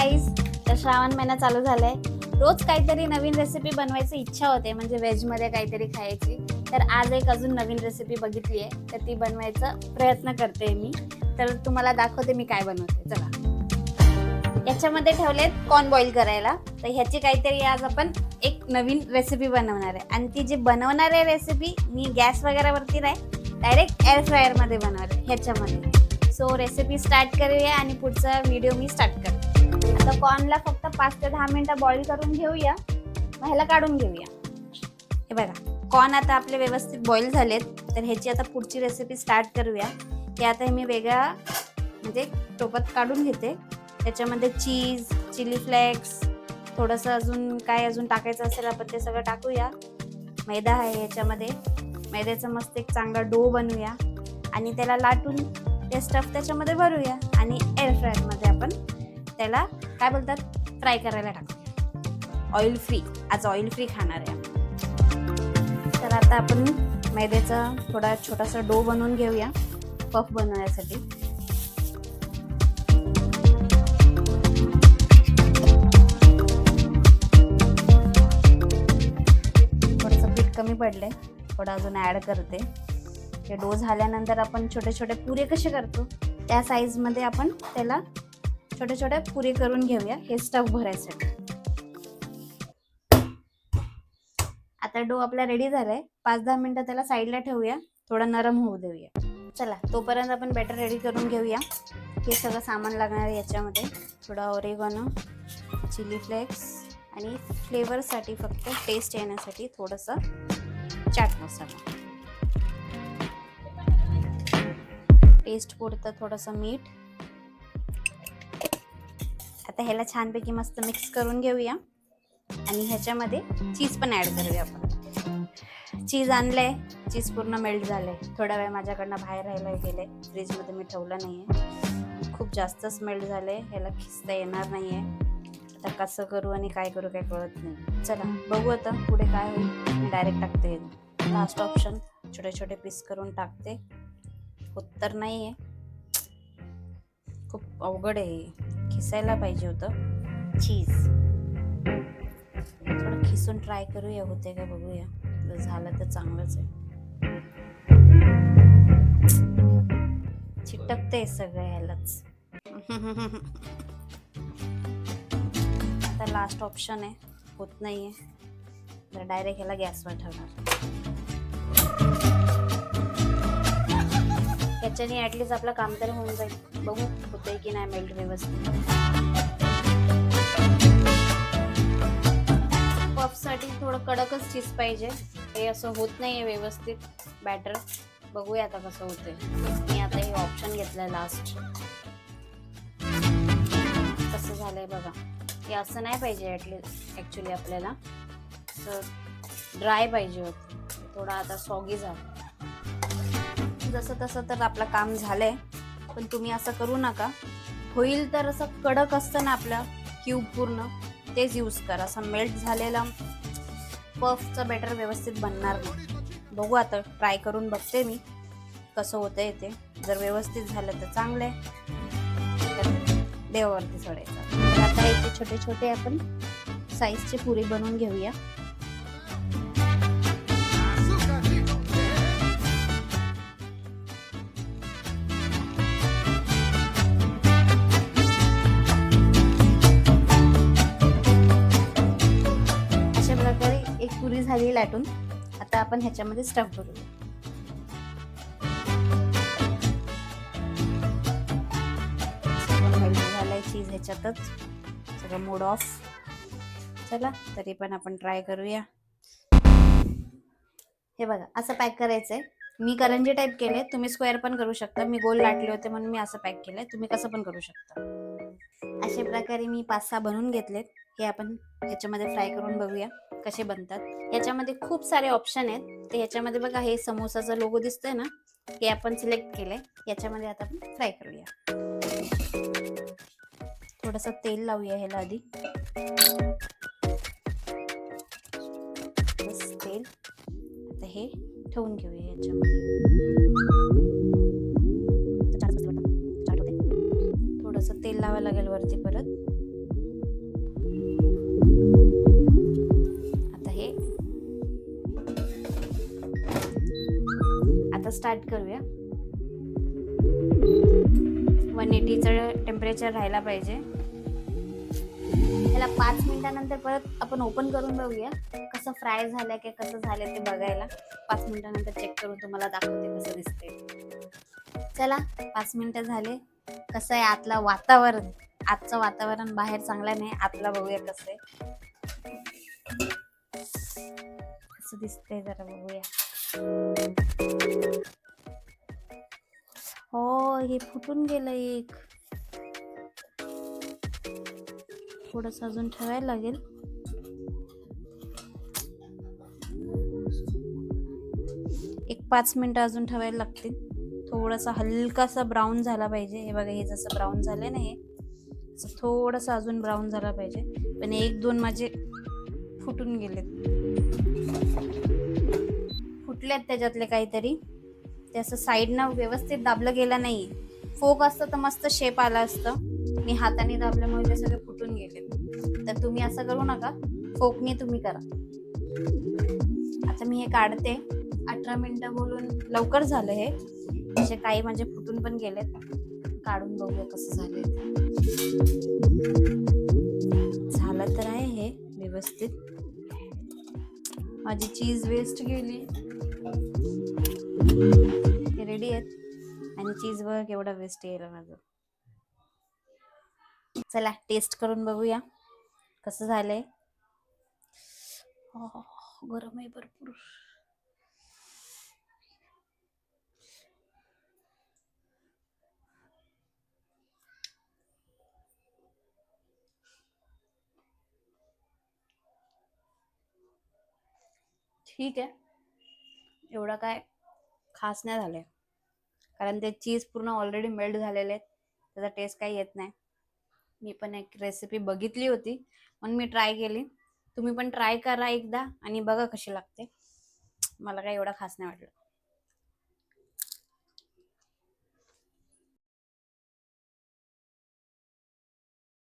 Guys तर श्रावण महिना चालू झालाय. रोज काहीतरी नवीन रेसिपी बनवायची इच्छा होते म्हणजे व्हेजमध्ये काहीतरी खायची. तर आज एक अजून नवीन रेसिपी बघितली आहे तर ती बनवायचा प्रयत्न करते मी. तर तुम्हाला दाखवते मी काय बनवते. चला. याच्यामध्ये ठेवलेत कॉर्न बॉईल करायला. तर ह्याची काहीतरी आज आपण एक नवीन रेसिपी बनवणार आहे. आणि ती जी बनवणार आहे रेसिपी मी गॅस वगैरेवरती नाही डायरेक्ट एअर फ्रायरमध्ये बनवणार आहे. ह्याच्यामध्ये. सो रेसिपी स्टार्ट करूया आणि पुढचा व्हिडिओ मी स्टार्ट करते. आता कॉर्नला फक्त पाच ते दहा मिनिटं बॉईल करून घेऊया. मग ह्याला काढून घेऊया. हे बघा कॉर्न आता आपले व्यवस्थित बॉईल झालेत. तर ह्याची आता पुढची रेसिपी स्टार्ट करूया. ते आता मी वेगळ्या म्हणजे टोपात काढून घेते. त्याच्यामध्ये चीज चिली फ्लेक्स थोडंसं अजून काय अजून टाकायचं असेल आपण ते सगळं टाकूया. मैदा आहे याच्यामध्ये मैद्याचा मस्त एक चांगला डो बनवूया. आणि त्याला लाटून ते स्टफ त्याच्यामध्ये भरूया. आणि एअर फ्रायरमध्ये आपण त्याला काय बोलतात? फ्राय करायला टाकूया ऑइल फ्री आज ऑइल फ्री खाणार आहे तर आता आपण मैद्याचा थोडा छोटासा डो बनवून घेऊया. पफ बनवण्यासाठी. थोडंसं पीठ कमी पडले थोडं अजून ॲड करते. हे डो झाल्यानंतर आपण छोटे छोटे पुरे कसे करतो? त्या साईजमध्ये आपण त्याला छोटे छोटे पुरे करून घेऊया. हे स्टफ भरायसाठी. आता डो आपला रेडी झालाय. पाच दहा मिनिटं त्याला साईडला ठेवूया. थोडा नरम होऊ देऊया. चला तोपर्यंत आपण बॅटर रेडी करून घेऊया. हे सगळं सामान लागणार आहे याच्यामध्ये. थोडा ओरेगॉनो चिली फ्लेक्स आणि फ्लेवरसाठी फक्त टेस्ट येण्यासाठी थोडंसं चाट मसाला. टेस्ट पुरतं थोडंसं मीठ. आता ह्याला छानपैकी मस्त मिक्स करून घेऊया. आणि ह्याच्यामध्ये चीज पण ॲड करूया आपण. चीज आणलंय चीज पूर्ण मेल्ट झालंय. थोडा वेळ माझ्याकडनं बाहेर राहायला गेले फ्रीजमध्ये मी ठेवलं नाहीये. खूप जास्तच मेल्ट झालंय. ह्याला खिचता येणार नाहीये. आता कसं करू आणि काय करू काय कळत नाही. चला बघू आता पुढे काय होईल. मी डायरेक्ट टाकते. लास्ट ऑप्शन छोटे छोटे पीस करून टाकते. होत तर नाही आहे खूप अवघड आहे. खिसायला पाहिजे होतं. चीज थोडं खिसून ट्राय करूया होते का बघूया. जर झालं तर चांगलंच आहे. चिटकते सगळं ह्यालाच. आता लास्ट ऑप्शन आहे. होत नाहीये. तर डायरेक्ट ह्याला गॅसवर ठेवणार. याच्याने ॲटलीस्ट आपलं काम तर होऊन जाईल. बघू होतंय की नाही मेल्ट व्यवस्थित. पफसाठी थोडं कडकच चीज पाहिजे. हे असं होत नाही आहे व्यवस्थित. बॅटर बघूया आता कसं होतंय. मी आता हे ऑप्शन घेतलंय लास्ट कसं झालंय बघा. हे असं नाही पाहिजे ॲटलीस्ट ॲक्च्युली आपल्याला. तर ड्राय पाहिजे होतं. थोडा आता सॉगी झाला. जसं तसं तर आपलं काम झालंय पण तुम्ही असं करू नका. होईल तर असं कडक असतं ना आपलं क्यूब पूर्ण तेच यूज करा. असं मेल्ट झालेला पफचं बेटर व्यवस्थित बनणार नाही. बघू आता ट्राय करून बघते मी कसं होतंय ते. जर व्यवस्थित झालं तर चांगलं आहे. तर देवावरती सोडायचं आता याचे छोटे छोटे आपण साईजचे पुरी बनवून घेऊया. झाली लाटून. आता आपण ह्याच्यामध्ये स्टफ करू झालाय झालंय चीज ह्याच्यातच. सगळं मूड ऑफ चला तरी पण आपण ट्राय करूया. हे बघा असं पॅक करायचंय. मी करंजी टाईप केले तुम्ही स्क्वेअर पण करू शकता. मी गोल लाटले होते म्हणून मी असं पॅक केलंय. तुम्ही कसं पण करू शकता. अशा प्रकारे मी पाच सहा बनवून घेतलेत. हे आपण ह्याच्यामध्ये फ्राय करून बघूया. कसे बनतात याच्यामध्ये खूप सारे ऑप्शन आहेत. ते ह्याच्यामध्ये बघा हे समोसाचा लोगो दिसतोय ना हे आपण सिलेक्ट केलंय. याच्यामध्ये आता आपण फ्राय करूया. थोडस तेल लावूया ह्याला आधी. तेल. आता हे ठेवून घेऊया याच्यामध्ये थोडंसं तेल लावायला लागेल वरती परत. स्टार्ट करूया. वन एटीचं टेम्परेचर राहायला पाहिजे. त्याला पाच मिनिटानंतर परत आपण ओपन करून बघूया कसं फ्राय झालंय की कसं झालंय ते बघायला. पाच मिनिटानंतर चेक करून तुम्हाला दाखवते कसं दिसते चला पाच मिनिटं झाले. कसं आहे आतलं वातावरण? आजचं वातावरण बाहेर चांगलं नाही आतला बघूया कसं आहे. कसं दिसतंय जरा बघूया. हे फुटून गेलं एक. थोडस अजून ठेवायला लागेल. एक पाच मिनिटं अजून ठेवायला लागतील. थोडासा हलकासा ब्राऊन झाला पाहिजे. हे बघा हे जसं ब्राऊन झालं ना हे असं थोडंसं अजून ब्राऊन झाला पाहिजे. पण एक दोन माझे फुटून गेलेत. फुटलेत त्याच्यातले काहीतरी. ते असं साईडनं व्यवस्थित दाबलं गेलं नाही. फोक असतं तर मस्त शेप आला असतं. मी हाताने दाबल्यामुळे ते सगळे फुटून गेले तर तुम्ही असं करू नका. फोकने तुम्ही करा. आता मी हे काढते. अठरा मिनिटं बोलून लवकर झालं हे. म्हणजे काही म्हणजे फुटून पण गेलेत. काढून बघूया कसं झालंय झालं तर आहे हे व्यवस्थित. माझी चीज वेस्ट गेली. रेडी आहेत. आणि चीज बघ एवढा वेस्ट यायला माझं. चला टेस्ट करून बघूया कसं झालंय. हो, गरम आहे भरपूर. ठीक आहे. एवढं काय खास नाही झालंय. कारण ते चीज पूर्ण ऑलरेडी मेल्ट झालेले आहेत. त्याचा टेस्ट काही येत नाही. मी पण एक रेसिपी बघितली होती. म्हणून मी ट्राय केली. तुम्ही पण ट्राय करा एकदा आणि बघा कशी लागते. मला काही एवढा खास नाही वाटलं.